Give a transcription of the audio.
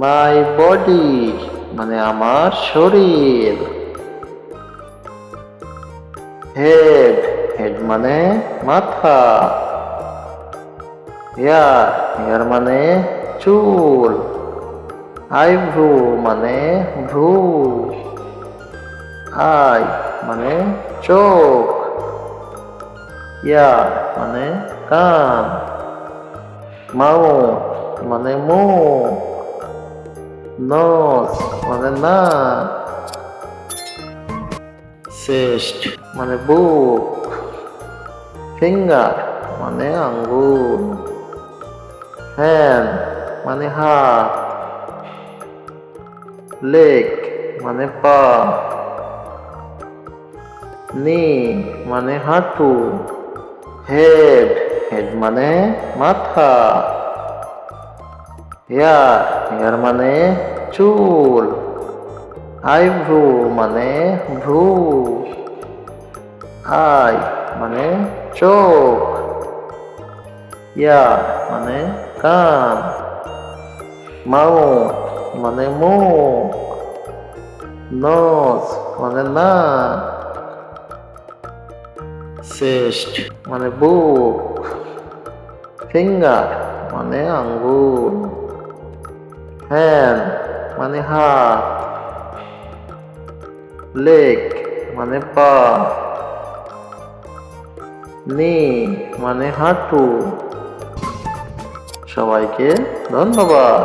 My body মানে আমার শরীর। হেড হেড মানে মাথা। হেয়ার হেয়ার মানে চুল। আইভ্রু মানে ভ্রু আই মানে চোখ। ইয়ার মানে কান। মাউথ মানে মুখ। নস মানে নাক চেস্ট মানে বুক। ফিঙ্গার মানে আঙ্গুল। হ্যান্ড মানে হাত। লেগ মানে পা। নি মানে হাঁটু। হেড হেড মানে মাথা। হেয়ার হেয়ার মানে চুল আইভ্রু মানে ভ্রু আই মানে চোখ ইয়ার মানে কান মাউথ মানে মুখ নস মানে নাক চেস্ট মানে বুক ফিঙ্গার মানে আঙ্গুল হ্যান্ড মানে হাত লেগ মানে পা নি মানে হাঁটু। সবাইকে ধন্যবাদ।